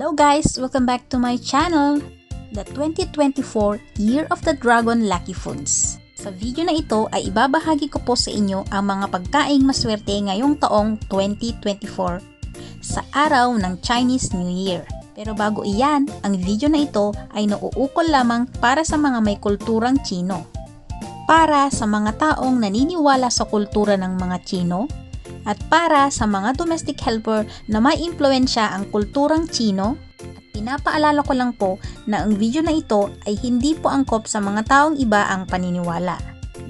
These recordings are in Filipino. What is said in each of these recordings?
Hello guys! Welcome back to my channel! The 2024 Year of the Dragon Lucky Foods. Sa video na ito ay ibabahagi ko po sa inyo ang mga pagkaing maswerte ngayong taong 2024 sa araw ng Chinese New Year. Pero bago iyan, ang video na ito ay nauukol lamang para sa mga may kulturang Chino. Para sa mga taong naniniwala sa kultura ng mga Chino, at para sa mga domestic helper na may impluensya ang kulturang Chino, at pinapaalala ko lang po na ang video na ito ay hindi po angkop sa mga taong iba ang paniniwala.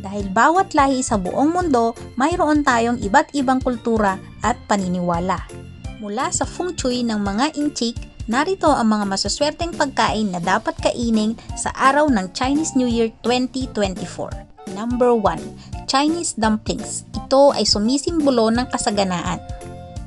Dahil bawat lahi sa buong mundo, mayroon tayong iba't ibang kultura at paniniwala. Mula sa feng shui ng mga inchik, narito ang mga masaswerteng pagkain na dapat kainin sa araw ng Chinese New Year 2024. Number 1, Chinese dumplings. Ito ay sumisimbolo ng kasaganaan.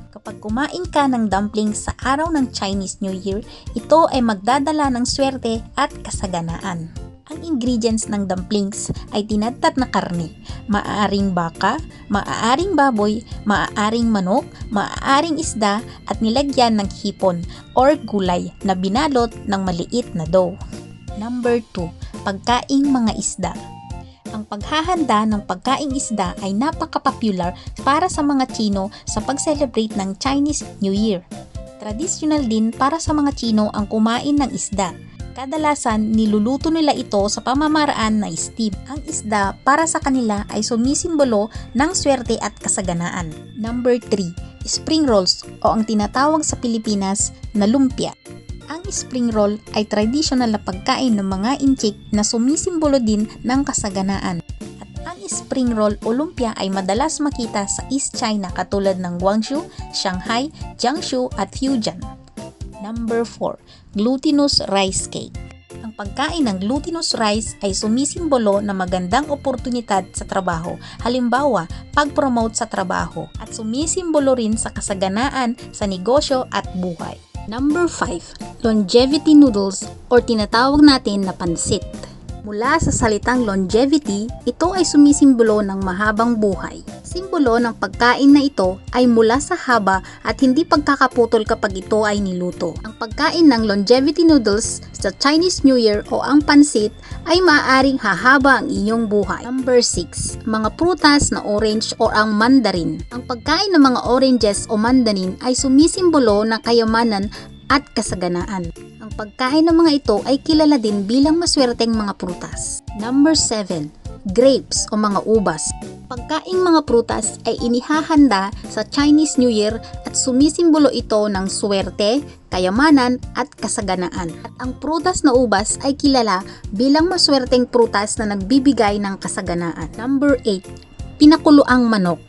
Kapag kumain ka ng dumplings sa araw ng Chinese New Year, ito ay magdadala ng swerte at kasaganaan. Ang ingredients ng dumplings ay tinadtad na karne, maaaring baka, maaaring baboy, maaaring manok, maaaring isda at nilagyan ng hipon or gulay na binalot ng maliit na dough. Number 2, pagkaing mga isda ang paghahanda ng pagkaing isda ay napaka-popular para sa mga Chino sa pag-celebrate ng Chinese New Year. Traditional din para sa mga Chino ang kumain ng isda. Kadalasan, niluluto nila ito sa pamamaraan na steam. Ang isda para sa kanila ay sumisimbolo ng swerte at kasaganaan. Number 3, spring rolls o ang tinatawag sa Pilipinas na lumpia. Ang spring roll ay traditional na pagkain ng mga inchik na sumisimbolo din ng kasaganaan. At ang spring roll o lumpia ay madalas makita sa East China katulad ng Guangzhou, Shanghai, Jiangsu at Fujian. Number 4. Glutinous Rice Cake ang pagkain ng glutinous rice ay sumisimbolo na magandang oportunidad sa trabaho, halimbawa, pag-promote sa trabaho, at sumisimbolo rin sa kasaganaan sa negosyo at buhay. Number 5, longevity noodles or tinatawag natin na pansit. Mula sa salitang longevity, ito ay sumisimbolo ng mahabang buhay. Simbolo ng pagkain na ito ay mula sa haba at hindi pagkakaputol kapag ito ay niluto. Ang pagkain ng longevity noodles sa Chinese New Year o ang pansit ay maaaring hahaba ang inyong buhay. Number 6, mga prutas na orange o ang mandarin. Ang pagkain ng mga oranges o mandarin ay sumisimbolo ng kayamanan at kasaganaan. Ang pagkain ng mga ito ay kilala din bilang maswerteng mga prutas. Number 7, grapes o mga ubas. Pagkaing mga prutas ay inihahanda sa Chinese New Year at sumisimbolo ito ng swerte, kayamanan at kasaganaan. At ang prutas na ubas ay kilala bilang maswerteng prutas na nagbibigay ng kasaganaan. Number 8, pinakuloang manok.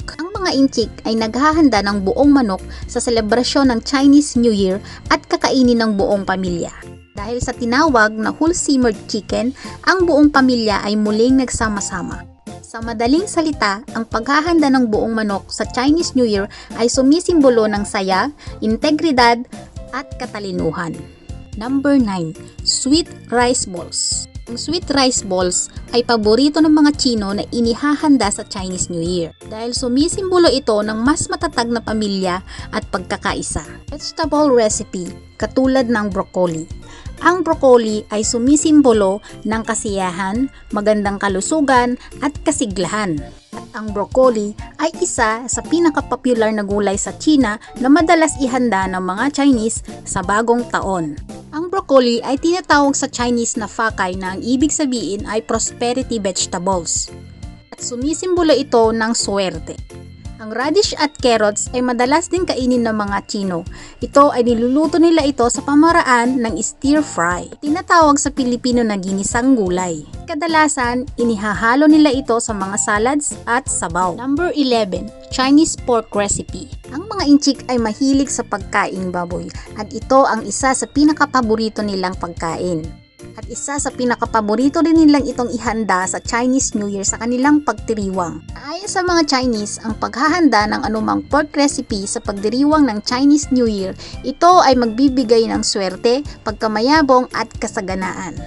Mga inchik ay naghahanda ng buong manok sa selebrasyon ng Chinese New Year at kakainin ng buong pamilya. Dahil sa tinawag na whole simmered chicken, ang buong pamilya ay muling nagsama-sama. Sa madaling salita, ang paghahanda ng buong manok sa Chinese New Year ay sumisimbolo ng saya, integridad, at katalinuhan. Number 9, sweet rice balls. Ang sweet rice balls ay paborito ng mga Chino na inihahanda sa Chinese New Year dahil sumisimbolo ito ng mas matatag na pamilya at pagkakaisa. Vegetable recipe katulad ng broccoli. Ang broccoli ay sumisimbolo ng kasiyahan, magandang kalusugan at kasiglahan. At ang broccoli ay isa sa pinaka-popular na gulay sa China na madalas ihanda ng mga Chinese sa bagong taon. Ang broccoli ay tinatawag sa Chinese na fakay na ang ibig sabihin ay prosperity vegetables. At sumisimbolo ito ng swerte. Ang radish at carrots ay madalas din kainin ng mga Chino. Ito ay niluluto nila ito sa pamaraan ng stir fry. Tinatawag sa Pilipino na ginisang gulay. Kadalasan, inihahalo nila ito sa mga salads at sabaw. Number 11, Chinese pork recipe. Ang mga inchik ay mahilig sa pagkain baboy at ito ang isa sa pinakapaborito nilang pagkain. At isa sa pinakapaborito rin nilang itong ihanda sa Chinese New Year sa kanilang pagdiriwang. Ayon sa mga Chinese, ang paghahanda ng anumang pork recipe sa pagdiriwang ng Chinese New Year, ito ay magbibigay ng swerte, pagkamayabong at kasaganaan.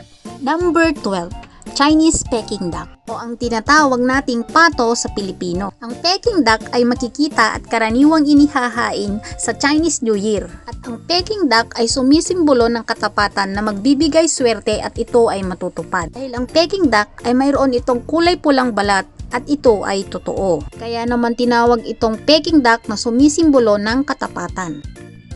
Number 12. Chinese Peking duck o ang tinatawag nating pato sa Pilipino. Ang Peking duck ay makikita at karaniwang inihahain sa Chinese New Year. At ang Peking duck ay sumisimbolo ng katapatan na magbibigay swerte at ito ay matutupad. Dahil ang Peking duck ay mayroon itong kulay pulang balat at ito ay totoo. Kaya naman tinawag itong Peking duck na sumisimbolo ng katapatan.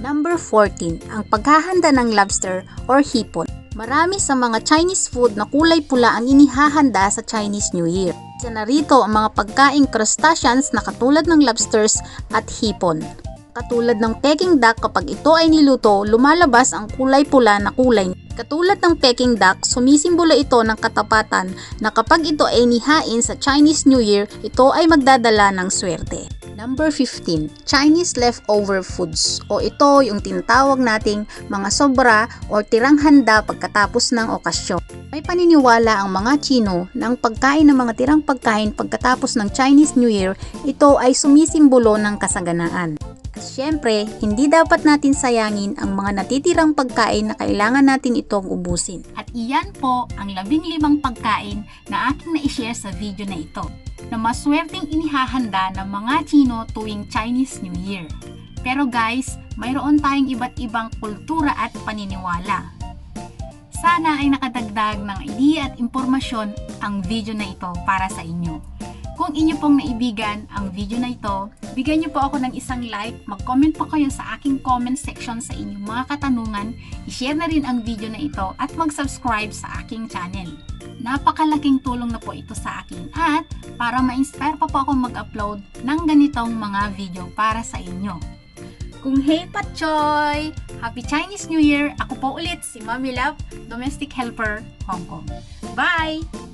Number 14, ang paghahanda ng lobster or hipon. Marami sa mga Chinese food na kulay pula ang inihahanda sa Chinese New Year. Isa na rito ang mga pagkaing crustaceans na katulad ng lobsters at hipon. Katulad ng Peking duck kapag ito ay niluto, lumalabas ang kulay pula na kulay. Katulad ng Peking duck, sumisimbolo ito ng katapatan na kapag ito ay nihain sa Chinese New Year, ito ay magdadala ng swerte. Number 15, Chinese leftover foods o ito yung tinatawag nating mga sobra o tirang handa pagkatapos ng okasyon. May paniniwala ang mga Chino na ang pagkain ng mga tirang pagkain pagkatapos ng Chinese New Year, ito ay sumisimbolo ng kasaganaan. At syempre, hindi dapat natin sayangin ang mga natitirang pagkain na kailangan natin itong ubusin. At iyan po ang labing limang pagkain na aking na-share sa video na ito na maswerteng inihahanda ng mga Chino tuwing Chinese New Year. Pero guys, mayroon tayong iba't ibang kultura at paniniwala. Sana ay nakadagdag ng idea at impormasyon ang video na ito para sa inyo. Kung inyo pong naibigan ang video na ito, bigyan niyo po ako ng isang like, mag-comment po kayo sa aking comment section sa inyong mga katanungan, i-share na rin ang video na ito at mag-subscribe sa aking channel. Napakalaking tulong na po ito sa akin at para ma-inspire pa po ako mag-upload ng ganitong mga video para sa inyo. Kung hey Patchoy! Happy Chinese New Year! Ako po ulit si Mami Love, Domestic Helper, Hong Kong. Bye!